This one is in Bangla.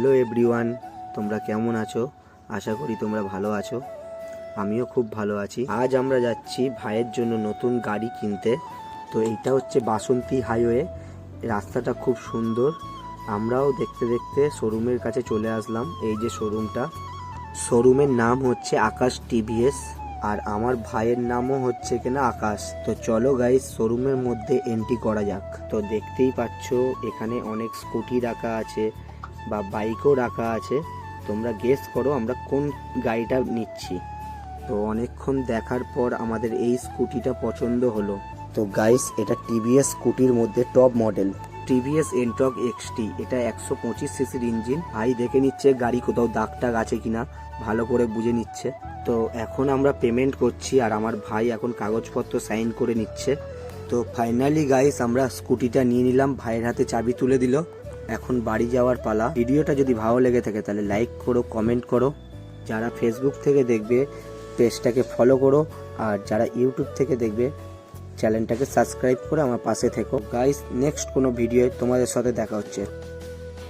হ্যালো এভরিওয়ান, তোমরা কেমন আছো? আশা করি তোমরা ভালো আছো। আমিও খুব ভালো আছি। আজ আমরা যাচ্ছি ভাইয়ের জন্য নতুন গাড়ি কিনতে। তো এইটা হচ্ছে বাসন্তী হাইওয়ে। রাস্তাটা খুব সুন্দর। আমরাও দেখতে দেখতে শোরুমের কাছে চলে আসলাম, এই যে শোরুমটা। শোরুমের নাম হচ্ছে আকাশ টিভিএস, আর আমার ভাইয়ের নামও হচ্ছে কিনা আকাশ। তো চলো গাইস শোরুমের মধ্যে এন্ট্রি করা যাক। তো দেখতেই পাচ্ছ, এখানে অনেক স্কুটি রাখা আছে। বা বাইকও রাখা আছে। তোমরা গেস করো আমরা কোন গাড়িটা নিচ্ছি। তো অনেকক্ষণ দেখার পর আমাদের এই স্কুটিটা পছন্দ হলো। তো গাইস এটা টিভিএস স্কুটির মধ্যে top model TVS Ntorq XT এটা একশো পঁচিশ সিসির ইঞ্জিন ভাই, দেখে নিচ্ছে গাড়ি কোথাও দাগ টাগ আছে কিনা। ভালো করে বুঝে নিচ্ছে। তো এখন আমরা পেমেন্ট করছি আর আমার ভাই এখন কাগজপত্র সাইন করে নিচ্ছে। তো ফাইনালি গাইস আমরা স্কুটিটা নিয়ে নিলাম। ভাইয়ের হাতে চাবি তুলে দিল। এখন বাড়ি যাওয়ার পালা। ভিডিওটা যদি ভালো লেগে থাকে, তাহলে লাইক করো কমেন্ট করো। যারা ফেসবুক থেকে দেখবে, পেজটাকে ফলো করো। আর যারা ইউটিউব থেকে দেখবে চ্যানেলটাকে সাবস্ক্রাইব করে আমার পাশে থেকো। গাইস নেক্সট কোনো ভিডিও তোমাদের সাথে দেখা হচ্ছে।